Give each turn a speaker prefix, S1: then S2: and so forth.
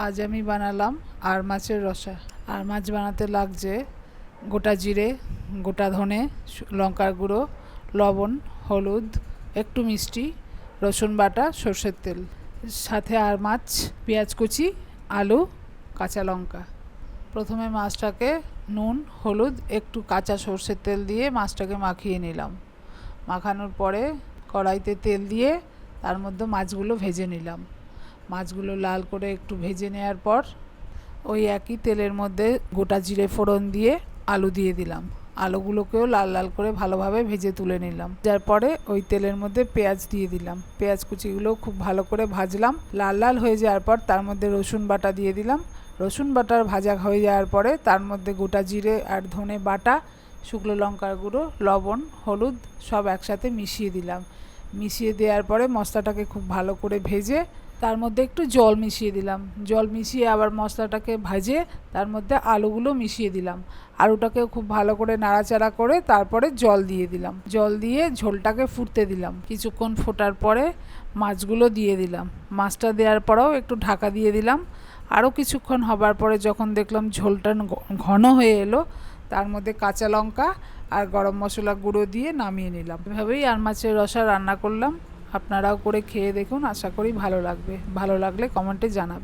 S1: আজ আমি বানালাম আর মাছের রসা। আর মাছ বানাতে লাগছে গোটা জিরে, গোটা ধনে লঙ্কার গুঁড়ো, লবণ, হলুদ, একটু মিষ্টি, রসুন বাটা, সর্ষের তেল। সাথে আর মাছ, পেঁয়াজ কুচি, আলু, কাঁচা লঙ্কা। প্রথমে মাছটাকে নুন, হলুদ, একটু কাঁচা সর্ষের তেল দিয়ে মাছটাকে মাখিয়ে নিলাম। মাখানোর পরে কড়াইতে তেল দিয়ে তার মধ্যে মাছগুলো ভেজে নিলাম। মাছগুলো লাল করে একটু ভেজে নেওয়ার পর ওই একই তেলের মধ্যে গোটা জিরে ফোড়ন দিয়ে আলু দিয়ে দিলাম। আলুগুলোকেও লাল লাল করে ভালোভাবে ভেজে তুলে নিলাম। যার পরে ওই তেলের মধ্যে পেঁয়াজ দিয়ে দিলাম। পেঁয়াজ কুচিগুলো খুব ভালো করে ভাজলাম। লাল লাল হয়ে যাওয়ার পর তার মধ্যে রসুন বাটা দিয়ে দিলাম। রসুন বাটার ভাজা হয়ে যাওয়ার পরে তার মধ্যে গোটা জিরে আর ধনে বাটা, শুকনো লঙ্কার গুঁড়ো, লবণ, হলুদ সব একসাথে মিশিয়ে দিলাম। মিশিয়ে দেওয়ার পরে মশলাটাকে খুব ভালো করে ভেজে তার মধ্যে একটু জল মিশিয়ে দিলাম। জল মিশিয়ে আবার মশলাটাকে ভাজে তার মধ্যে আলুগুলো মিশিয়ে দিলাম। আলুটাকেও খুব ভালো করে নাড়াচাড়া করে তারপরে জল দিয়ে দিলাম। জল দিয়ে ঝোলটাকে ফুটতে দিলাম। কিছুক্ষণ ফোটার পরে মাছগুলো দিয়ে দিলাম। মাছটা দেওয়ার পরেও একটু ঢাকা দিয়ে দিলাম। আরও কিছুক্ষণ হবার পরে যখন দেখলাম ঝোলটা ঘন হয়ে এলো, তার মধ্যে কাঁচা লঙ্কা আর গরম মশলা গুঁড়ো দিয়ে নামিয়ে নিলাম। এভাবেই আর মাছের রসা রান্না করলাম। আপনারাও করে খেয়ে দেখুন আশা করি ভালো লাগবে। ভালো লাগলে কমেন্টে জানাবেন।